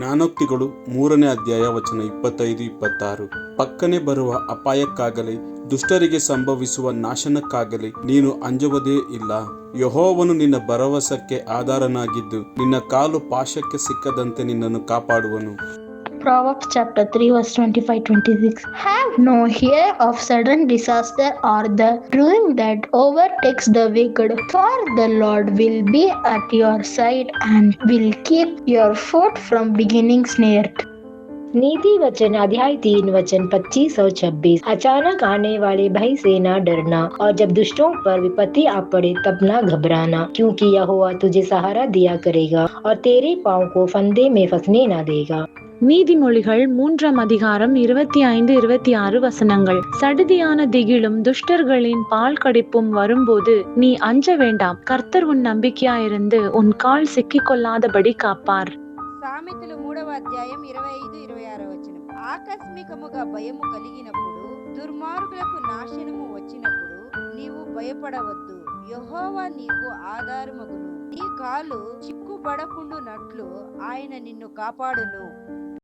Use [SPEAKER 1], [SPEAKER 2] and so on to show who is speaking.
[SPEAKER 1] ಜ್ಞಾನೋಕ್ತಿಗಳು ಮೂರನೇ ಅಧ್ಯಾಯ ವಚನ ಇಪ್ಪತ್ತೈದು, ಇಪ್ಪತ್ತಾರು. ಪಕ್ಕನೆ ಬರುವ ಅಪಾಯಕ್ಕಾಗಲಿ, ದುಷ್ಟರಿಗೆ ಸಂಭವಿಸುವ ನಾಶನಕ್ಕಾಗಲಿ ನೀನು ಅಂಜುವುದೇ ಇಲ್ಲ. ಯಹೋವನು ನಿನ್ನ ಭರವಸಕ್ಕೆ ಆಧಾರನಾಗಿದ್ದು, ನಿನ್ನ ಕಾಲು ಪಾಶಕ್ಕೆ ಸಿಕ್ಕದಂತೆ ನಿನ್ನನ್ನು ಕಾಪಾಡುವನು.
[SPEAKER 2] Proverbs chapter 3, verse 25 26. Have no fear of sudden disaster or the ruin that overtakes the wicked, for the Lord will be at your side and will keep your foot from beginning snare.
[SPEAKER 3] नीति वचन अध्याय तीन वचन पच्चीस और छब्बीस अचानक आने वाले भय से न डरना और जब दुष्टों पर विपत्ति आ पड़े तब न घबराना क्योंकि यहोवा तुझे सहारा दिया करेगा और तेरे पाँव को फंदे में फंसने न देगा
[SPEAKER 4] நீதிமொழிகள் மூன்றாம் அதிகாரம் இருபத்தி ஐந்து இருபத்தி ஆறு வசனங்கள் சடுதியான திகிலும் துஷ்டர்களின் பால் கடிப்பும் வரும்போது நீ அஞ்ச வேண்டாம் கர்த்தர் உன் நம்பிக்கையாயிருந்து உன் கால் சிக்கிக் கொள்ளாதபடி காப்பார்
[SPEAKER 5] సామెతలు మూడవ అధ్యాయం ఇరవై ఐదు ఇరవై ఆరో వచనం. ఆకస్మికముగా భయము కలిగినప్పుడు దుర్మార్గులకు నాశనము వచ్చినప్పుడు నీవు భయపడవద్దు. యహోవా నీకు ఆధారమగును. నీ కాలు చిక్కుబడకుండునట్లు ఆయన నిన్ను కాపాడును.